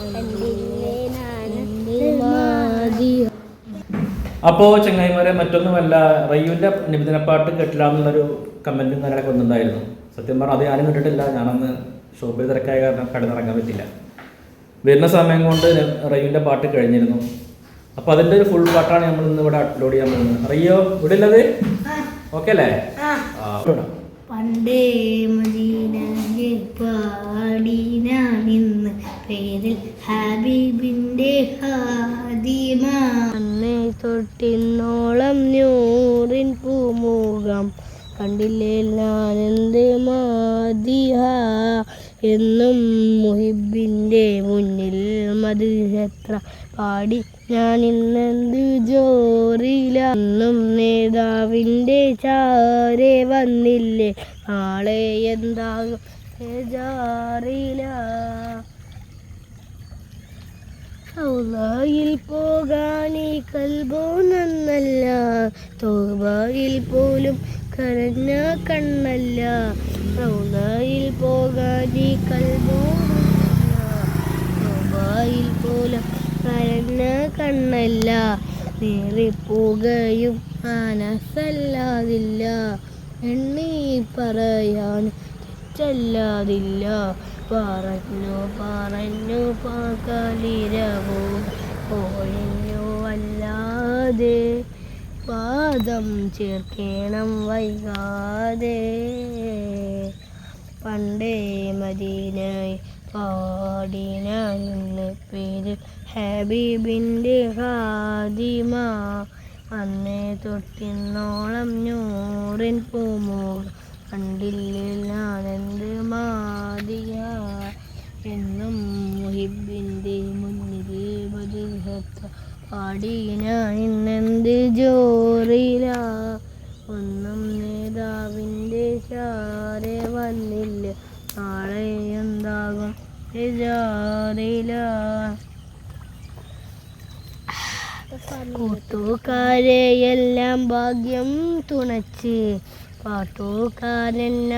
കണ്ടില്ലേ ചെങ്ങായിമാരെ മറ്റൊന്നുമല്ല റയ്യുവിന്റെ നിബിധനപ്പാട്ട് കേട്ടില്ല എന്നുള്ളൊരു കമന്റ് കാര്യങ്ങളൊക്കെ വന്നിട്ടുണ്ടായിരുന്നു. സത്യം പറഞ്ഞാൽ അത് ഞാനും കണ്ടിട്ടില്ല. ഞാനന്ന് ഷോപ്പിൽ തിരക്കായ കാരണം കടന്നിറങ്ങാൻ പറ്റില്ല വരുന്ന സമയം കൊണ്ട് റയ്യൂന്റെ പാട്ട് കഴിഞ്ഞിരുന്നു. അപ്പോൾ അതിന്റെ ഒരു ഫുൾ പാട്ടാണ് നമ്മൾ ഇന്ന് ഇവിടെ അപ്ലോഡ് ചെയ്യാൻ പോകുന്നത്. റയ്യോ ഇവിടെ ഉള്ളത്? ഓക്കെ അല്ലേ. പണ്ടേ പേരിൽ ഹബീബിന്റെ ഹാദിമ. തൊട്ടിന്നോളം നൂറിൻ പൂമുഖം കണ്ടില്ലേ? ഞാനെന്ത് മാതിഹ എന്നും മുഹിബിന്റെ മുന്നിൽ മധുരത്ര പാടി. ഞാൻ ഇന്നെന്ത് ജോറില അന്നും നേതാവിന്റെ ചാരെ വന്നില്ലേ? നാളെ എന്താകും? ജാറില. സൗദയിൽ പോകാൻ ഈ കൽബോ നന്നല്ല. തോബായിൽ പോലും കരഞ്ഞ കണ്ണല്ല. സൗദയിൽ പോകാൻ ഈ കൽബോ നന്നല്ല. തോബായിൽ പോലും കരഞ്ഞ കണ്ണല്ല. നേറിപ്പോകയും മനസ്സല്ലാതില്ല. എണ്ണീ പറയാൻ തെറ്റല്ലാതില്ല. പറഞ്ഞു പറഞ്ഞു പകലിരവും ഒഴിഞ്ഞു അല്ലാതെ പാദം ചേർക്കണം വൈകാതെ. പണ്ടേ മദീനായി പാടിന ഇന്ന് പേര് ഹബീബിന്റെ ഹാദിമ അന്നേ തൊട്ടിന്നോളം നൂറിൻ പൂമുഖം കണ്ടില്ലേ ഞാനെന്ത് ഇന്നെന്ത് ജോറില ഒന്നും നേതാവിന്റെ ചാരെ വന്നില്ല. നാളെ എന്താകും? ജാറില കൂട്ടുകാരെയെല്ലാം ഭാഗ്യം തുണച്ച്. പാട്ടുകാരൻ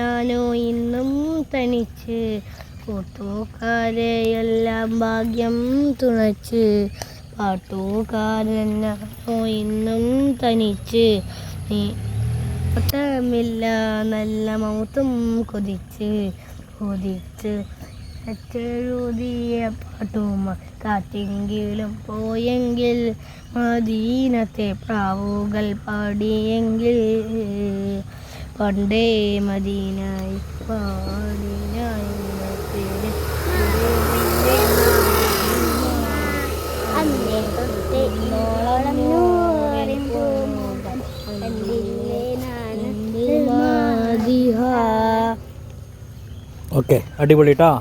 ഇന്നും തനിച്ച്. കൂട്ടുകാരെയെല്ലാം ഭാഗ്യം തുണച്ച്. പാട്ടുകാരൻ ഞാനോ ഇന്നും തനിച്ച്. നീ ഒട്ടമില്ല നല്ല മൗത്തും കൊതിച്ച് കൊതിച്ച് എഴുതിയ പാട്ടും കാറ്റെങ്കിലും പോയെങ്കിൽ മദീനത്തെ പ്രാവുകൾ പാടിയെങ്കിൽ പണ്ടേ മദീനായി പാടിനായി പേര് അന്നേ ഓക്കെ അടിപൊളി കേട്ടോ